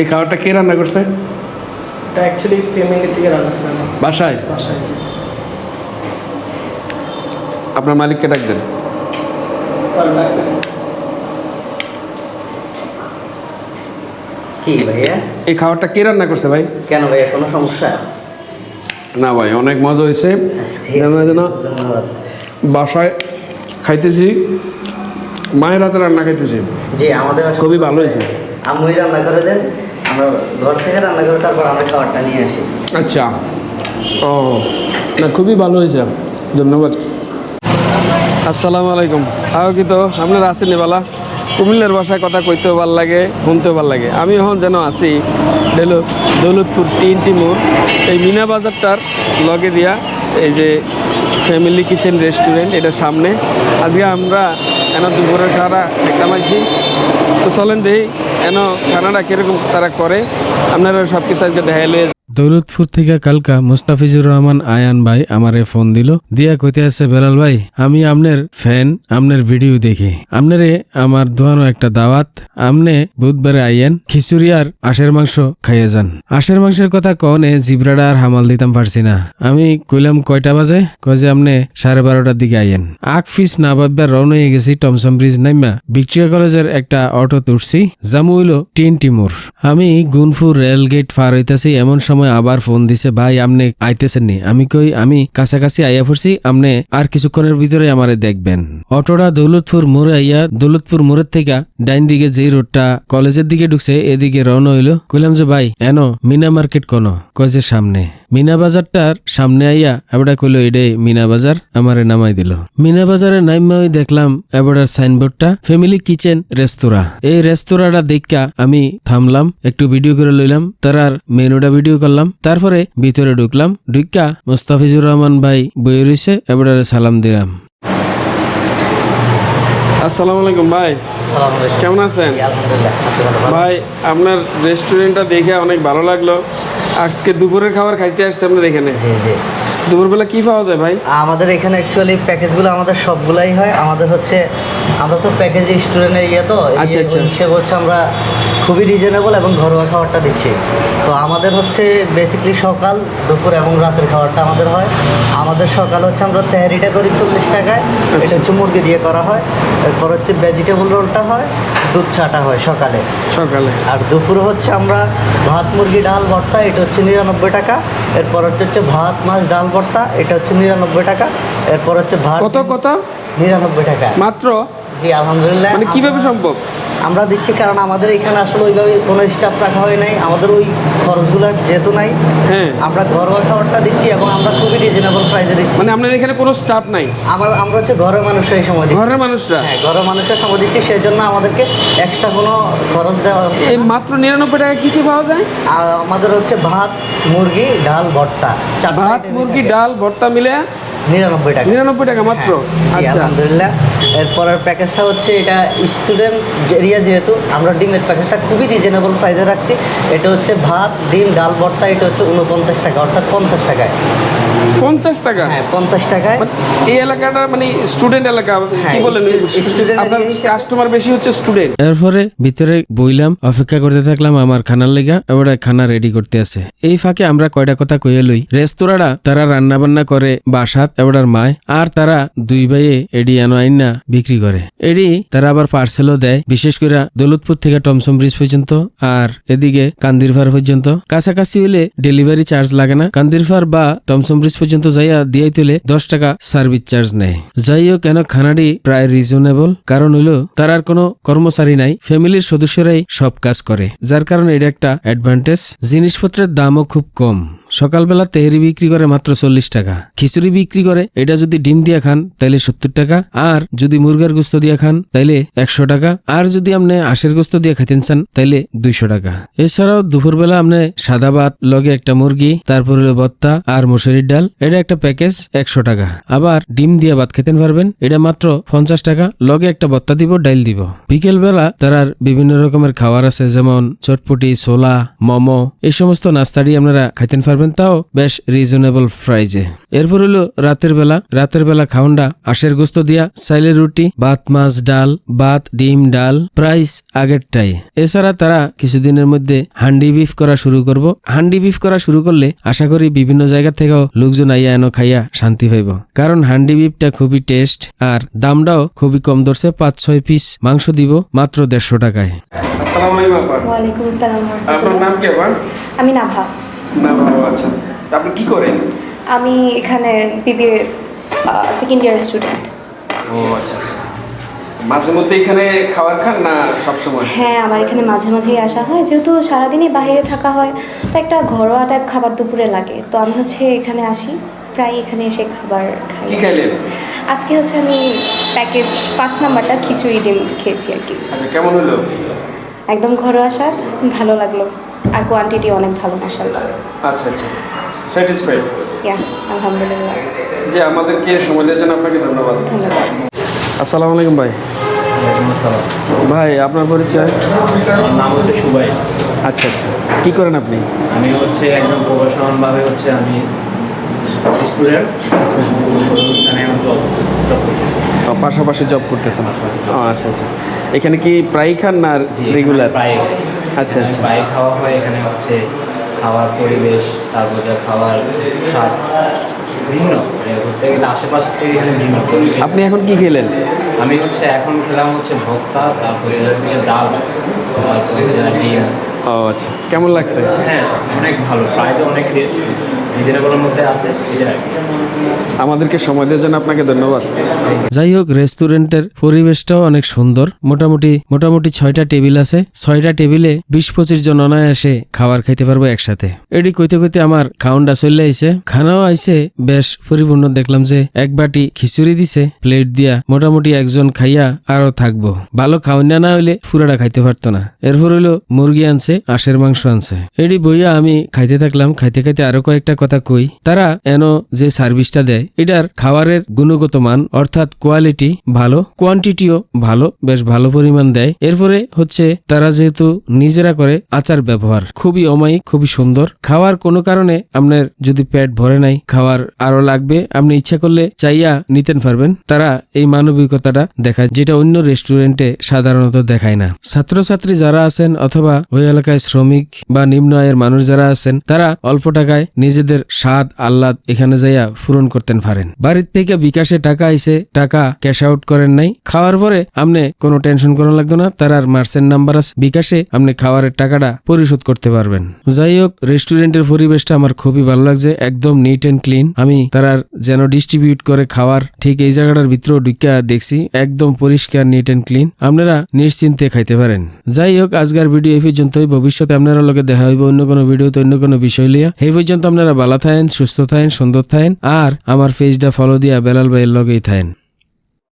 এই খাবারটা কে রান্না করছে? এটা অ্যাকচুয়ালি ফ্যামিলি থেকে রান্না করে। বাসায়? বাসায় আপনার মালিককে ডাকবেন। কি ভাইয়া? এই খাবারটা কে রান্না করছে ভাই? কেন ভাইয়া কোনো সমস্যা? না ভাই অনেক মজা হয়েছে। বাসায় খাইতেছি। মায়ের হাতে রান্না খাইতেছি। জি আমাদের খুবই ভালো হয়েছে। আম্মুই রান্না করে দেন, আমরা ঘর থেকে রান্না করে তারপর আমরা খাবারটা নিয়ে আসি। আচ্ছা। ও, না, খুবই ভালো হয়েছে। ধন্যবাদ। আসসালামু আলাইকুম। আও কি তো আপনার আসেনি বালা কুমিল্লার ভাষায় কথা কইতেও ভালো লাগে, শুনতেও ভালো লাগে। আমি এখন যেন আছি ডেলো দৌলতপুর টিন টিমুর এই মিনা বাজারটার লগে দিয়া এই যে ফ্যামিলি কিচেন রেস্টুরেন্ট এটা সামনে। আজকে আমরা এন দুপুরের খাওয়া একটা মাইছি তো চলেন দেই এন খানাটা কীরকম তারা করে আপনারা সব কিছু আজকে দেখাই লয়ে দৌলতপুর থেকে কালকা মুস্তাফিজুর রহমান, আয়ান ভাই আমারে ফোন দিল। দিয়া কইতে আছে, বেলাল ভাই, আমি আমনের ফ্যান, আমনের ভিডিও দেখি। আমনেরে আমার দোয়ানো একটা দাওয়াত, আমনে বুধবারে আইয়েন, খিচুড়ি আর আশের মাংস খাইয়ে যান। আশের মাংসের কথা কনে জিব্রাডা আর হামাল দিতাম পারছি না। আমি কইলাম, কয়টা বাজে? কয় যে আমনে সাড়ে বারোটার দিকে আইয়েন। আগ ফিস না ভাববার রওনা হয়ে গেছি টমসম ব্রিজ নাইমা ভিক্টোরিয়া কলেজের একটা অটো উঠছি। জামু হইল টিন টিমুর আমি গুনফুর রেল গেট পার হইতাছি, এমন সময় আবার ফোন দিছে, ভাই, আপনি আইতেছেন নি? আমি কই, আমি কাছাকাছি আইয়া ফুরছি আপনি আর কিছুক্ষণের ভিতরে আমারে দেখবেন। অটোটা দৌলতপুর মোড়ে আইয়া দৌলতপুর মোড়ের থেকে ডাইন দিকে যে রোডটা কলেজের দিকে ঢুকছে, এদিকে রওনা হইল। কইলাম যে, ভাই, এন মিনা মার্কেট কোন? কয় যে সামনে। মিনা বাজারটার সামনে আইয়া এবার কইল, এডে মিনা বাজার আমারে নামাই দিল। মিনা বাজারে নাইমা ওই দেখলাম এবার সাইনবোর্ডটা, ফ্যামিলি কিচেন রেস্তোরাঁ। এই রেস্তোরাঁটা দেখা আমি থামলাম, একটু ভিডিও করে লইলাম, তার আর মেনুটা ভিডিও করলাম, তারপরে ভিতরে ঢুকলাম ঢুকা মোস্তাফিজুর রহমান ভাই বই রয়েছে এবারে সালাম দিলাম। আসসালামু আলাইকুম ভাই। কেমন আছেন? ভাই আপনার রেস্টুরেন্টটা দেখে অনেক ভালো লাগল। আজকে দুপুরের খাবার খাইতে আসছে আপনার এখানে। দুপুরবেলা কি পাওয়া যায় ভাই? আমাদের এখানে অ্যাকচুয়ালি প্যাকেজগুলো আমাদের সবগুলাই হয়। আমাদের হচ্ছে আমরা তো প্যাকেজ স্টুডেন্টের ইয়ে তো আচ্ছা, আচ্ছা। হিসেবে হচ্ছে আমরা খুবই রিজনেবল এবং ঘরোয়া খাবারটা দিচ্ছি। তো আমাদের হচ্ছে বেসিকলি সকাল দুপুর এবং রাতের খাবারটা আমাদের হয়। আমাদের সকাল হচ্ছে আমরা তেহারিটা করি চল্লিশ টাকায়। এটা হচ্ছে মুরগি দিয়ে করা হয়। এরপর হচ্ছে ভেজিটেবল রোলটা হয় দুধ চাটা হয় সকালে। সকালে। আর দুপুরে হচ্ছে আমরা ভাত মুরগি ডাল ভর্তা এটা হচ্ছে নিরানব্বই টাকা। এরপর হচ্ছে ভাত মাছ ডাল ভর্তা এটা হচ্ছে নিরানব্বই টাকা। এরপর হচ্ছে ভাত। কত কত? নিরানব্বই টাকা। মাত্র? জি আলহামদুলিল্লাহ। মানে কীভাবে সম্ভব? আমরা দিচ্ছি কারণ আমাদের এখানে আসলে ওইভাবে কোনো স্টাফ রাখা হয় নাই। আমাদের ওই খরচগুলো যেহেতু নাই হ্যাঁ। আমরা ঘরোয়া খাবারটা দিচ্ছি এবং আমরা খুবই রিজনেবল প্রাইসে দিচ্ছি। মানে আপনার এখানে কোনো স্টাফ নাই? আমার আমরা হচ্ছে ঘরের মানুষের এই সময় দিচ্ছি। ঘরের মানুষরা? হ্যাঁ ঘরের মানুষের সময় দিচ্ছি সেই জন্য আমাদেরকে এক্সট্রা কোনো খরচ দেওয়া হচ্ছে এই মাত্র নিরানব্বই টাকা কী কী পাওয়া যায়? আমাদের হচ্ছে ভাত মুরগি ডাল ভর্তা। ভাত মুরগি ডাল ভর্তা মিলে নিরানব্বই টাকা। নিরানব্বই টাকা মাত্র? জি, আচ্ছা। আলহামদুলিল্লাহ এরপরের প্যাকেজটা হচ্ছে এটা স্টুডেন্ট এরিয়া যেহেতু আমরা ডিমের প্যাকেজটা খুবই রিজনেবল প্রাইসে রাখছি। এটা হচ্ছে ভাত ডিম ডাল ভর্তা এটা হচ্ছে উনপঞ্চাশ টাকা অর্থাৎ পঞ্চাশ টাকায়। পঞ্চাশ টাকা? হ্যাঁ পঞ্চাশ টাকায়। মানে এই এলাকাটা মানে স্টুডেন্ট এলাকা কি হ্যাঁ, বলেন? আপনার কাস্টমার বেশি হচ্ছে স্টুডেন্ট এরপরে ভিতরে বইলাম অপেক্ষা করতে থাকলাম আমার খানার লেগা এবারে খানা রেডি করতে আছে। এই ফাঁকে আমরা কয়টা কথা কইয়া লই। রেস্তোরাঁটা তারা রান্না বান্না করে বাসাত এবার মায় আর তারা দুই ভাইয়ে এডি আনো আইন না বিক্রি করে। এডি তারা আবার পার্সেলও দেয় বিশেষ করে দৌলতপুর থেকে টমসম ব্রিজ পর্যন্ত আর এদিকে কান্দিরফার পর্যন্ত। কাছাকাছি হইলে ডেলিভারি চার্জ লাগে না। কান্দিরফার বা টমসম ব্রিজ পর্যন্ত যাইয়া দিয়াই তুলে দশ টাকা সার্ভিস চার্জ নেয়। যাইও কেন খানাটি প্রায় রিজনেবল কারণ হইল, তার আর কোনো কর্মচারী নাই, ফ্যামিলির সদস্যরাই সব কাজ করে। যার কারণে এটা একটা অ্যাডভান্টেজ জিনিসপত্রের দামও খুব কম। সকালবেলা তেহরি বিক্রি করে মাত্র চল্লিশ টাকা, খিচুড়ি বিক্রি করে এটা যদি ডিম দিয়া খান, তাইলে সত্তর টাকা, আর যদি মুরগার গোস্ত দিয়া খান, তাইলে একশো টাকা, আর যদি আপনি আশের গোস্ত দিয়ে খাইতেন চান, তাইলে দুইশো টাকা। এছাড়াও দুপুরবেলা আপনি সাদা ভাত, লগে একটা মুরগি, তারপর হলো ভত্তা আর মুসুরির ডাল, এটা একটা প্যাকেজ একশো টাকা। আবার ডিম দিয়া ভাত খেতেন পারবেন, এটা মাত্র পঞ্চাশ টাকা, লগে একটা ভত্তা দিব, ডাইল দিব। বিকেল বেলা তারার বিভিন্ন রকমের খাবার আছে, যেমন চটপটি, ছোলা, মোমো, এই সমস্ত নাস্তাটি আপনারা খাইতেন পারবেন। পারবেন তাও বেশ রিজনেবল প্রাইজে এরপর হলো রাতের বেলা। রাতের বেলা খাওয়ানটা আশের গোস্ত দিয়া সাইলের রুটি ভাত মাছ ডাল ভাত ডিম ডাল প্রাইস আগেরটাই। এছাড়া তারা কিছুদিনের মধ্যে হান্ডি বিফ করা শুরু করব। হান্ডি বিফ করা শুরু করলে আশা করি বিভিন্ন জায়গা থেকেও লোকজন আইয়া এনো খাইয়া শান্তি পাইব। কারণ হান্ডি বিফটা খুবই টেস্ট আর দামটাও খুবই কম ধরছে পাঁচ ছয় পিস মাংস দিব মাত্র দেড়শো টাকায়। আপনার নাম কি আমি নাভা। না বাবা আচ্ছা। আপনি কি করেন? আমি এখানে বিবিএ সেকেন্ড ইয়ার স্টুডেন্ট ও আচ্ছা আচ্ছা। মাঝে মধ্যে এখানে খাবার খান না সবসময় হ্যাঁ আমার এখানে মাঝে মাঝেই আসা হয়। যেহেতু সারাদিনই বাইরে থাকা হয় তো একটা ঘরোয়া টাইপ খাবার দুপুরে লাগে। তো আমি হচ্ছে এখানে আসি প্রায় এখানে এসে খাবার খাই। কি খাইলেন? আজকে হচ্ছে আমি প্যাকেজ পাঁচ নাম্বারটা খিচুড়ি ডিম খেয়েছি আর কি। আচ্ছা কেমন হলো? একদম ঘরোয়া স্বাদ ভালো লাগল। আর কোয়ান্টিটি অনেক ভালো মাসাল্লাহ আচ্ছা আচ্ছা। স্যাটিসফাইড ইয়া আলহামদুলিল্লাহ। যে আমাদেরকে সময় দেওয়ার জন্য আপনাকে ধন্যবাদ। ধন্যবাদ। আসসালামু আলাইকুম ভাই। ভাই আপনার পরিচয়? আমার নাম হচ্ছে সুবাই। আচ্ছা আচ্ছা। কি করেন আপনি? আমি হচ্ছে একদম প্রফেশনালভাবে হচ্ছে আমি স্টুডেন্ট আচ্ছা। আমি জব জব পাশাপাশি জব করতেছেন ও আচ্ছা আচ্ছা। এখানে কি প্রায় খান না রেগুলার প্রায় আচ্ছা আচ্ছা। বাইরে খাওয়া হয় এখানে হচ্ছে খাওয়ার পরিবেশ তারপরে খাওয়ার স্বাদ ভিন্ন। মানে ঘুরতে গেলে আশেপাশে থেকে এখানে ভিন্ন আপনি এখন কি খেলেন? আমি হচ্ছে এখন খেলাম হচ্ছে ভক্তা তারপরে হচ্ছে ডাল তারপরে ডিম। ও আচ্ছা। কেমন লাগছে? হ্যাঁ অনেক ভালো। প্রাইসও অনেক রিজনেবলের মধ্যে আছে। আমাদেরকে সময় দেওয়ার জন্য আপনাকে ধন্যবাদ। যাই হোক রেস্টুরেন্টের পরিবেশটাও অনেক সুন্দর। মোটামুটি মোটামুটি ছয়টা টেবিল আছে। ছয়টা টেবিলে বিশ পঁচিশ জন অনায়াসে খাবার খাইতে পারব একসাথে। এটি কইতে কইতে আমার খাউন্ডা চলে আইছে। খানাও আইছে বেশ পরিপূর্ণ। দেখলাম যে এক বাটি খিচুড়ি দিছে প্লেট দিয়া মোটামুটি একজন খাইয়া আরও থাকব। ভালো খাওয়ানা না হইলে পুরাটা খাইতে পারতো না। এরপর হইল মুরগি আনছে আশের মাংস আনছে। এটি বইয়া আমি খাইতে থাকলাম। খাইতে খাইতে আরও কয়েকটা কথা কই, তারা এন যে সার্ভিসটা দেয়, এটার খাবারের গুণগত মান অর্থাৎ কোয়ালিটি ভালো, কোয়ান্টিটিও ভালো, বেশ ভালো পরিমাণ দেয়। এরপরে হচ্ছে তারা যেহেতু নিজেরা করে আচার ব্যবহার, খুবই অমায়িক, খুবই সুন্দর। খাওয়ার কোনো কারণে আপনার যদি পেট ভরে নাই, খাওয়ার আরও লাগবে, আপনি ইচ্ছা করলে চাইয়া নিতেন পারবেন। তারা এই মানবিকতাটা দেখায়, যেটা অন্য রেস্টুরেন্টে সাধারণত দেখায় না। ছাত্রছাত্রী যারা আছেন অথবা ওই এলাকায় শ্রমিক বা নিম্ন আয়ের মানুষ যারা আছেন, তারা অল্প টাকায় নিজেদের স্বাদ, আহ্লাদ এখানে যাইয়া পূরণ করতেন পারেন। বাড়ির থেকে বিকাশে টাকা আইসে টাকা ক্যাশ আউট করেন নাই। খাওয়ার পরে আপনি কোনো টেনশন করার লাগতো না, তার আর মার্সেন্ট নাম্বার আছে। বিকাশে আপনি খাওয়ারের টাকাটা পরিশোধ করতে পারবেন। যাই হোক রেস্টুরেন্টের পরিবেশটা আমার খুবই ভালো লাগছে, একদম নিট এন্ড ক্লিন আমি তারার যেন ডিস্ট্রিবিউট করে খাওয়ার, ঠিক এই জায়গাটার ভিতরেও ঢুকিয়া দেখছি, একদম পরিষ্কার নিট এন্ড ক্লিন আপনারা নিশ্চিন্তে খাইতে পারেন। যাই হোক, আজকের ভিডিও এই পর্যন্তই। ভবিষ্যতে আপনারা লোকে দেখা হইব অন্য কোনো ভিডিওতে অন্য কোনো বিষয় লিয়া এই পর্যন্ত আপনারা ভালো থাকেন সুস্থ থাকেন সুন্দর থাকেন আর আমার পেজটা ফলো দিয়া বেলাল ভাইয়ের লগেই থাকেন